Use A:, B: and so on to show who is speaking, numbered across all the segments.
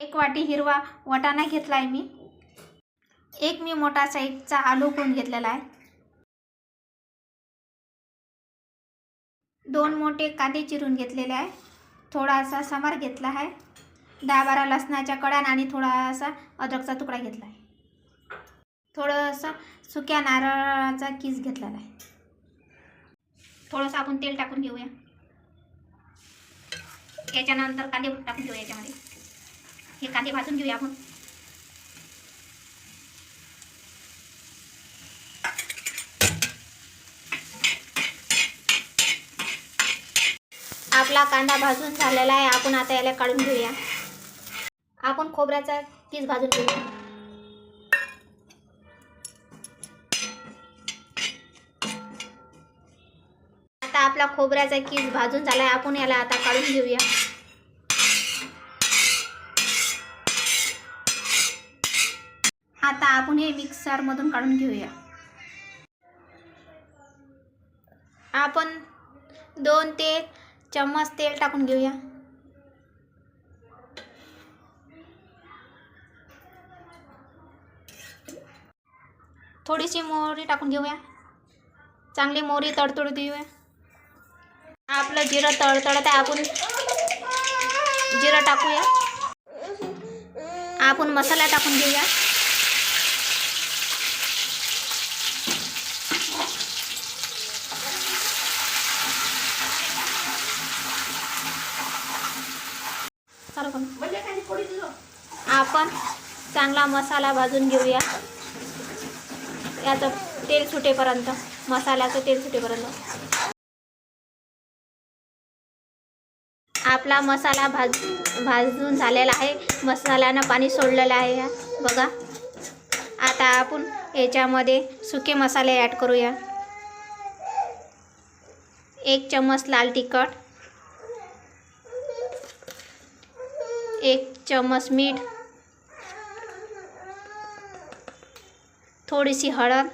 A: एक वाटी हिरवा वाटाणा घेतला आहे मी. एक मी मोठा साईजचा आलू कोण घेतलेला आहे. दोन मोठे कांदे चिरून घेतलेले आहे. थोडासा समार घेतला आहे. दहा बारा लसणाच्या कड्यान आणि थोडासा अद्रकचा तुकडा घेतला आहे. थोडंसं सुक्या नारळाचा किस घेतलेला आहे. थोडंसं आपण तेल टाकून घेऊया. याच्यानंतर कांदे टाकून घेऊया याच्यामध्ये. हे कांदे भाजून घेऊया आपण. आपला कांदा भाजून झालेला आहे. आपण आता याला काढून घेऊया. आपण खोबऱ्याचा पीस भाजून घेऊया. आता आपला खोबऱ्याचा कीस भाजून झालाय. आपण याला आता काढून घेऊया. आता आपण हे मिक्सरमधून काढून घेऊया. आपण दोन ते चम्मच तेल टाकून घेऊया. थोडीशी मोहरी टाकून घेऊया. चांगली मोहरी तडतडू देऊया. आपलं जिरं तडतडत आहे आपण जिरं टाकूया. आपण मसाला टाकून घेऊया. आपण. चांगला मसाला भाजून घेऊया. याचं तेल सुटेपर्यंत मसाल्याचं तेल सुटेपर्यंत. आपला मसाला भाज भाजून झालेला आहे. मसाल्यानं पाणी सोडलेलं आहे या बघा. आता आपण याच्यामध्ये सुके मसाले ॲड करूया. एक चम्मच लाल तिखट. एक चम्मच मीठ थोडीशी हळद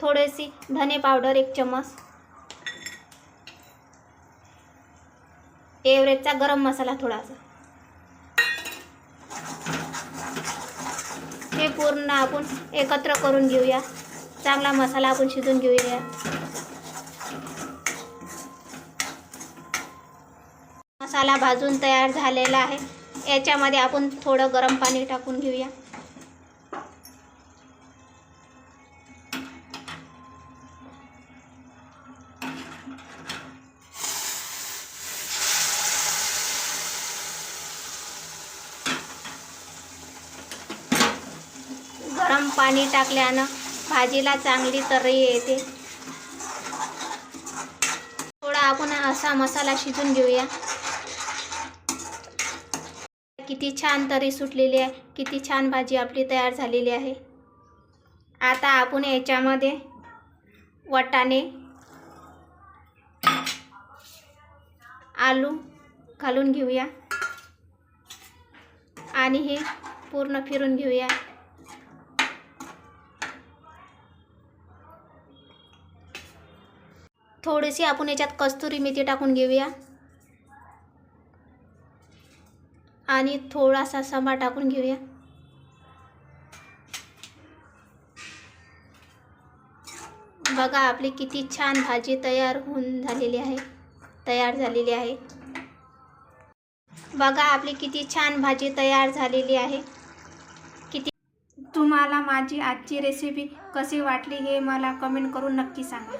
A: थोडीशी धने पावडर एक चम्मच एव्हरेजचा गरम मसाला थोडासा. हे पूर्ण आपण एकत्र करून घेऊया. चांगला मसाला आपण शिजून घेऊया. मसाला भाजून तयार झालेला आहे. याच्यामध्ये आपण थोडं गरम पाणी टाकून घेऊया. गरम पाणी टाकल्यानं भाजीला चांगली तर्री येते. थोडा आपण असा मसाला शिजून घेऊया. किती छान तरी सुटलेली आहे. किती छान भाजी आपली तयार झालेली आहे. आता आपण याच्यामध्ये वटाणे आलू घालून घेऊया. आणि हे पूर्ण फिरून घेऊया. थोडीशी आपण याच्यात कस्तुरी मेथी टाकून घेऊया. आणि थोडासा समा टाकून घेऊया. बघा आपली किती छान भाजी तयार होऊन झालेली आहे तयार झालेली आहे. बघा आपली किती छान भाजी तयार झालेली आहे. किती तुम्हाला माझी आजची रेसिपी कशी वाटली हे मला कमेंट करून नक्की सांगा.